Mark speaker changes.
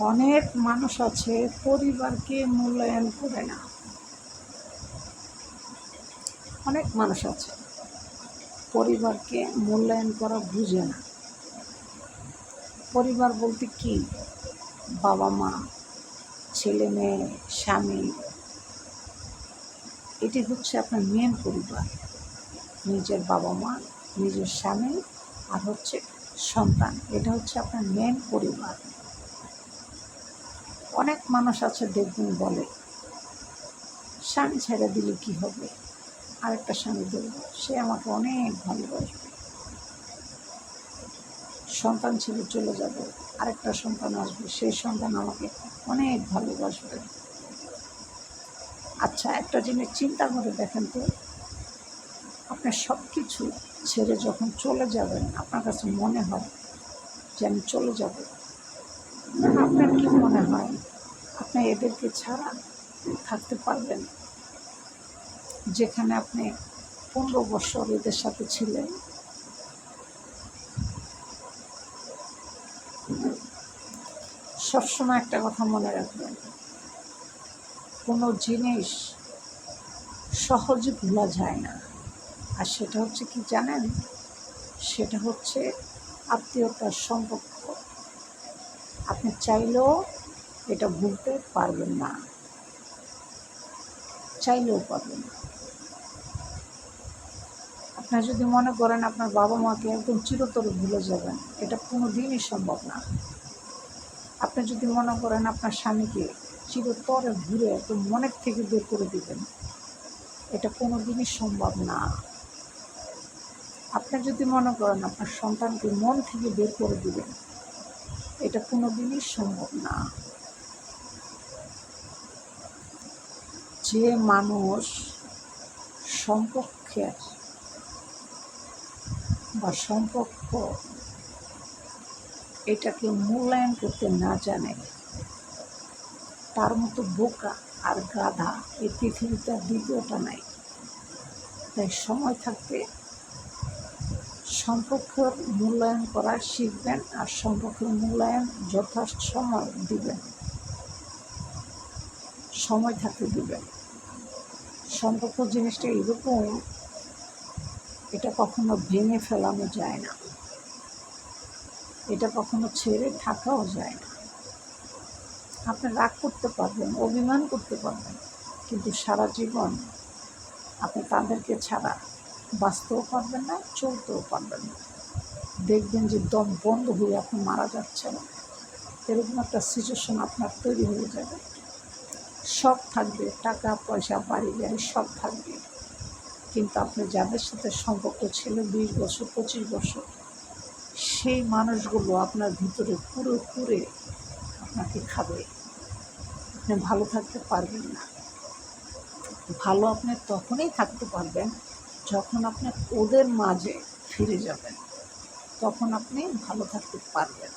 Speaker 1: অনেক মানুষ আছে, পরিবারকে মূল্যায়ন করে না। অনেক মানুষ আছে, পরিবারকে মূল্যায়ন করা বুঝে না। পরিবার বলতে কি? বাবা মা, ছেলে মেয়ে, স্বামী। এটি হচ্ছে আপনার মেন পরিবার। নিজের বাবা মা, নিজের স্বামী আর হচ্ছে সন্তান। এটা হচ্ছে আপনার মেন পরিবার। অনেক মানুষ আছে দেখবেন বলে। স্বামী ছেড়ে দিলে কি হবে? আরেকটা স্বামী দেব, সে আমাকে অনেক ভালোবাসবে। সন্তান ছেড়ে চলে যাবে, আরেকটা সন্তান আসবে, সেই সন্তান আমাকে অনেক ভালোবাসবে। আচ্ছা একটা জিনিস চিন্তা করে দেখেন তো আপনার সব কিছু ছেড়ে যখন চলে যাবেন, আপনার কাছে মনে হয় যে আমি চলে যাব। আপনার কি মনে হয়? আপনি এদেরকে ছাড়া থাকতে পারবেন? যেখানে আপনি পনেরো বছর এদের সাথে ছিলেন। সবসময় একটা কথা মনে রাখবেন। কোনো জিনিস সহজে ভোলা যায় না। আর সেটা হচ্ছে কি জানেন? সেটা হচ্ছে আত্মীয়তার সম্পর্ক। আপনি চাইলেও এটা ভুলতে পারবেন না। চাইলেও পারবেন না। আপনার যদি মনে করেন আপনার বাবা মাকে একদম চিরতরে ভুলে যাবেন, এটা কোনো দিনই সম্ভব না। আপনি যদি মনে করেন আপনার স্বামীকে চিরতরে ঘুরে একদম মনের থেকে বের করে দিবেন, এটা কোনো দিনই সম্ভব না। আপনি যদি মনে করেন আপনার সন্তানকে মন থেকে বের করে দিবেন এটা কোনো দিনই সম্ভব না। যে মানুষ সম্পর্কের বা সম্পর্ক এটাকে মূল্যায়ন করতে না জানে, তার মতো বোকা আর গাধা এই পৃথিবীতে দ্বিতীয়টা নাই। তাই সময় থাকতে সম্পর্কের মূল্যায়ন করা শিখবেন আর সম্পর্কের মূল্যায়ন যথার্থ সময় দিবেন। সময় থাকতে দিবেন। সম্পর্ক জিনিসটা এরকম, এটা কখনো ভেঙে ফেলানো যায় না। এটা কখনো ছেড়ে থাকাও যায় না। আপনি রাগ করতে পারবেন, অভিমান করতে পারবেন, কিন্তু সারা জীবন আপনি তাদেরকে ছাড়া বাঁচতেও পারবেন না, চলতেও পারবেন না। দেখবেন যে দম বন্ধ হয়ে আপনি মারা যাচ্ছেন এরকম একটা সিচুয়েশন আপনার তৈরি হয়ে যাবে। সব থাকবে, টাকা, পয়সা, বাড়ি, গাড়ি, সব থাকবে। কিন্তু আপনি যাদের সাথে সম্পর্ক ছিল বিশ বছর, পঁচিশ বছর, সেই মানুষগুলো আপনার ভিতরে পুরো পুরে আপনাকে খাবে। আপনি ভালো থাকতে পারবেন না। ভালো আপনি তখনই থাকতে পারবেন যখন আপনি ওদের মাঝে ফিরে যাবেন তখন আপনি ভালো থাকতে পারবেন।